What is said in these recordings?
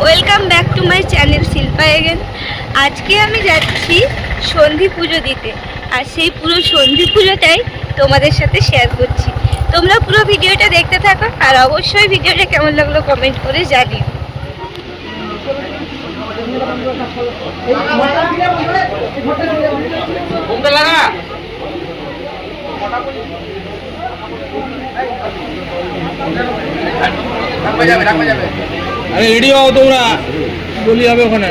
Welcome back to my channel Shilpa again আজকে আমি যাচ্ছি সন্ধি পুজো দিতে আর সেই পুরো সন্ধি পুজোটাই তোমাদের সাথে শেয়ার করছি তোমরা পুরো ভিডিওটা দেখতে থাকো আর অবশ্যই ভিডিওটা কেমন লাগল কমেন্ট করে জানিও লাগা যাবে যাবে আরে রেডি হও তোমরা বলি হবে ওখানে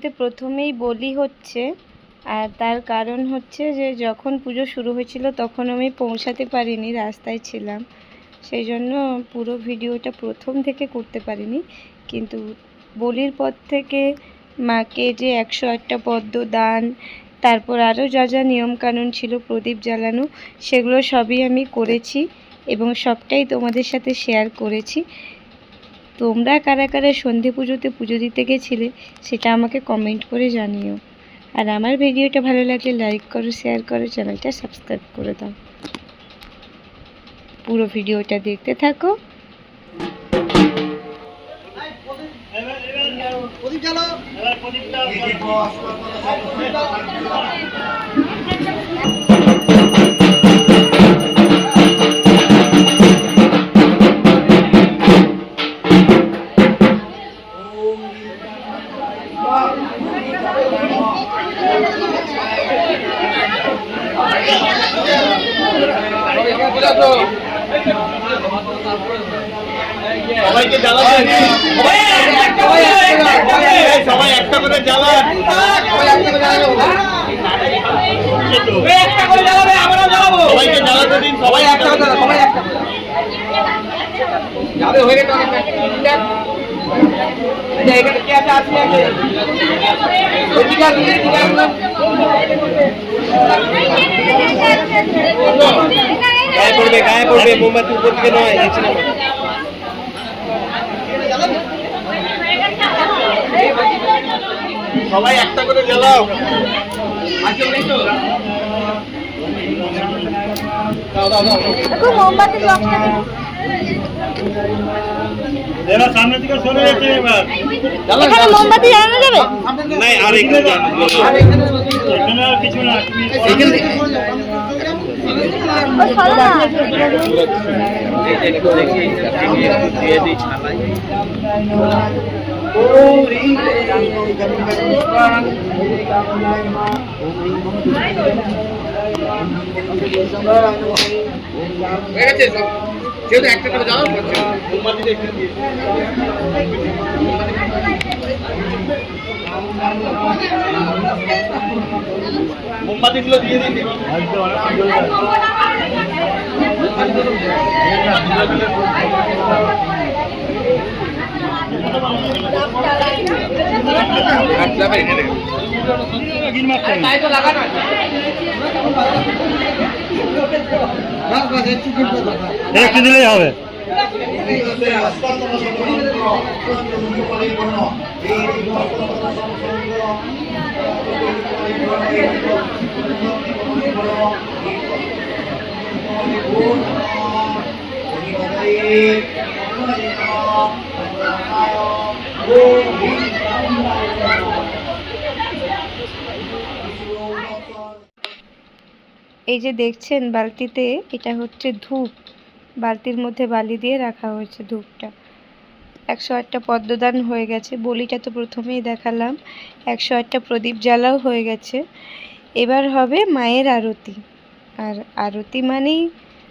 ভিডিওতে প্রথমেই বলি হচ্ছে, আর তার কারণ হচ্ছে যে যখন পুজো শুরু হয়েছিল তখন আমি পৌঁছাতে পারিনি, রাস্তায় ছিলাম। সেই জন্য পুরো ভিডিওটা প্রথম থেকে করতে পারিনি। কিন্তু বলির পর থেকে মাকে যে একশো আটটা পদ্ম দান, তারপর আরও যা যা নিয়মকানুন ছিল, প্রদীপ জ্বালানো, সেগুলো সবই আমি করেছি এবং সবটাই তোমাদের সাথে শেয়ার করেছি। তোমরা কারা কারা সন্ধে পুজোতে পুজো দিতে গেছিলে সেটা আমাকে কমেন্ট করে জানিও। আর আমার ভিডিওটা ভালো লাগলে লাইক করো শেয়ার করো চ্যানেলটা সাবস্ক্রাইব করে দাও। পুরো ভিডিওটা দেখতে থাকো। সবাইকে জ্বালাবেন সবাই একটা করে জ্বালান সবাইকে জ্বালাতে দিন সবাই একটা করে সবাই একটা যাবে হয়ে গেছে এখানে কে আছে। গায়ে পড়বে গায়ে পড়বে মোমবাতি উপর দিকে নয় নিচে নামাও। সবাই একটা করে জ্বালাও। এবার দিকে সরে এবার। এখানে মোমবাতি জ্বালানো যাবে? নাই আর একটু আর এখানে সরে যাও। এখানে আর কিছু না হয়ে গেছে সব যেহেতু একটা করে জ্বালান করছে মোমবাতিটা একটু দিয়ে মোমবাতিগুলো দিয়ে দিন। তাই তো লাগানো একটু দিলেই হবে? এই যে দেখছেন বালতিতে এটা হচ্ছে ধূপ। বালতির মধ্যে বালি দিয়ে রাখা হয়েছে ধূপটা। একশো আটটা পদ্মদান হয়ে গেছে, বলিটা তো প্রথমেই দেখালাম। একশো আটটা প্রদীপ জ্বালাও হয়ে গেছে। এবার হবে মায়ের আরতি। আর আরতি মানেই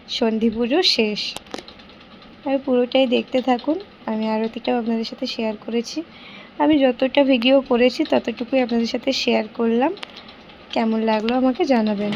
সন্ধি পুজো শেষ। আর পুরোটাই দেখতে থাকুন। আমি আরতিটাও আপনাদের সাথে শেয়ার করেছি। আমি যতটা ভিডিও করেছি, ততটুকুই আপনাদের সাথে শেয়ার করলাম। কেমন লাগল আমাকে জানাবেন।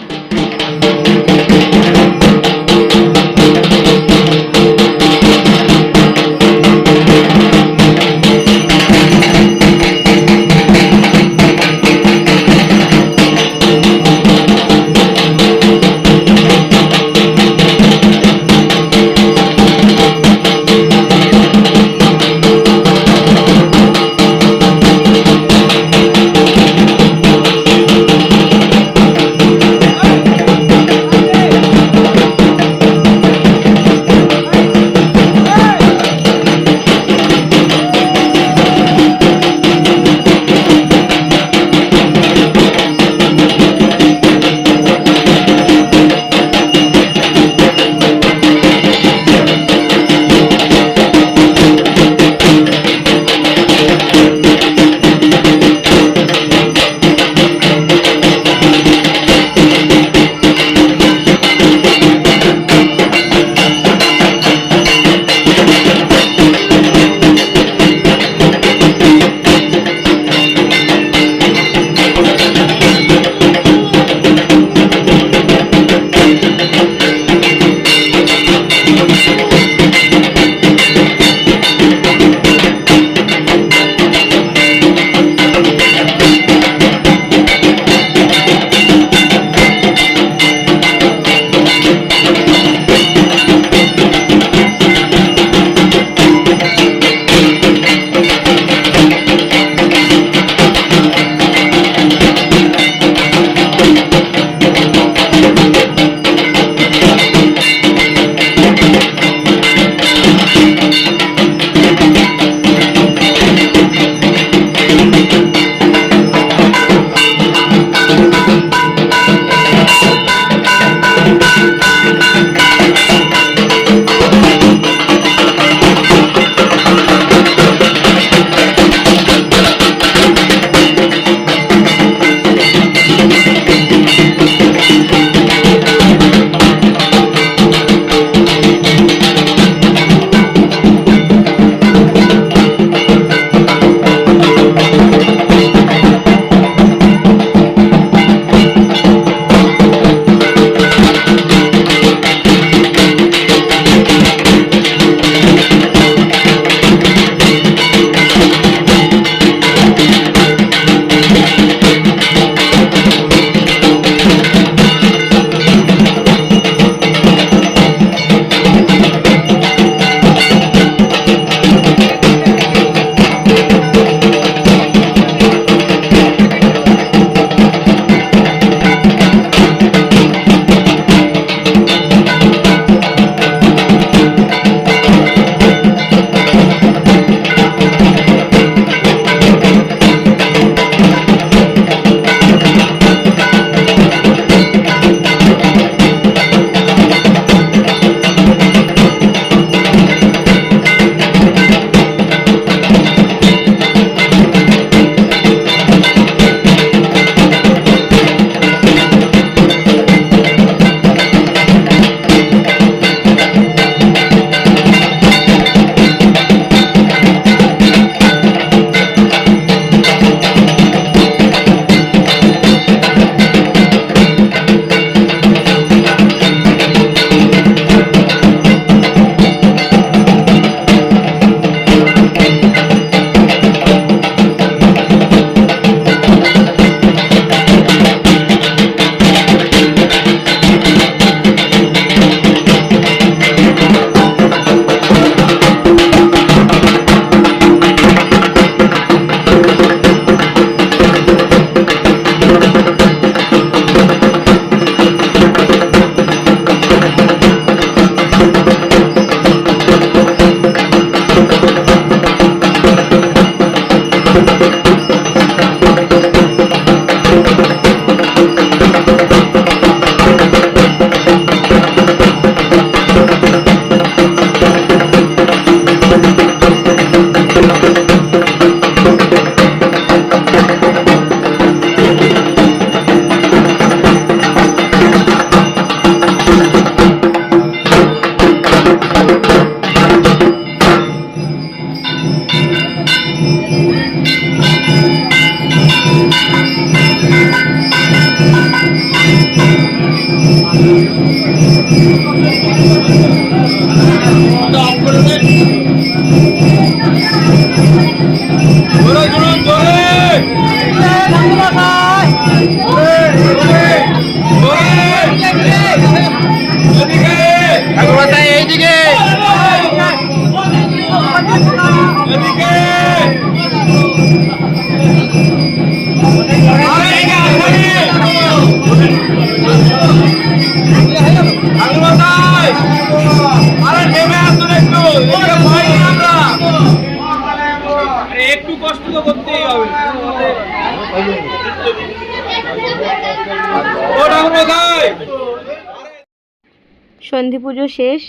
সন্ধি পুজো শেষ,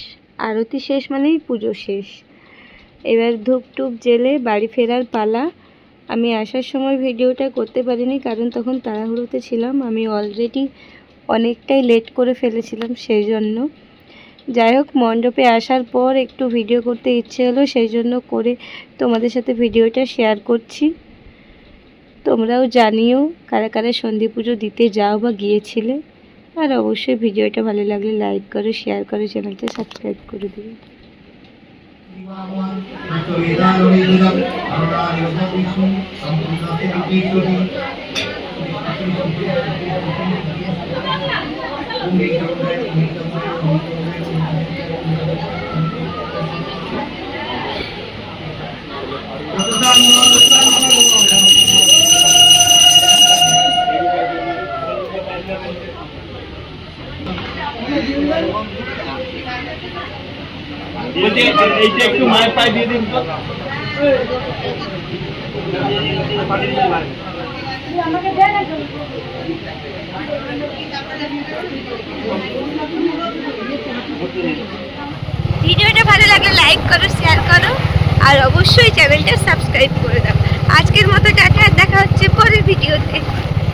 আরতি শেষ মানেই পুজো শেষ। এবার ধূপ টুপ জেলে বাড়ি ফেরার পালা। আমি আসার সময় ভিডিওটা করতে পারিনি, কারণ তখন তাড়াহুড়োতে ছিলাম। আমি অলরেডি অনেকটাই লেট করে ফেলেছিলাম সেই জন্য যাই হোক, মণ্ডপে আসার পর একটু ভিডিও করতে ইচ্ছে হলো সেই জন্য করে তোমাদের সাথে ভিডিওটা শেয়ার করছি। তোমরাও জানিও কারা কারা সন্ধি পুজো দিতে যাও বা গিয়েছিলে। আর অবশ্যই ভিডিওটা ভালো লাগলে লাইক করো শেয়ার করো, চ্যানেলটা সাবস্ক্রাইব করে দিও। বলছি ভিডিওটা ভালো লাগলে লাইক করো শেয়ার করো, আর অবশ্যই চ্যানেলটা সাবস্ক্রাইব করে দাও। আজকের মতো টাটা, দেখা হচ্ছে পরের ভিডিওতে।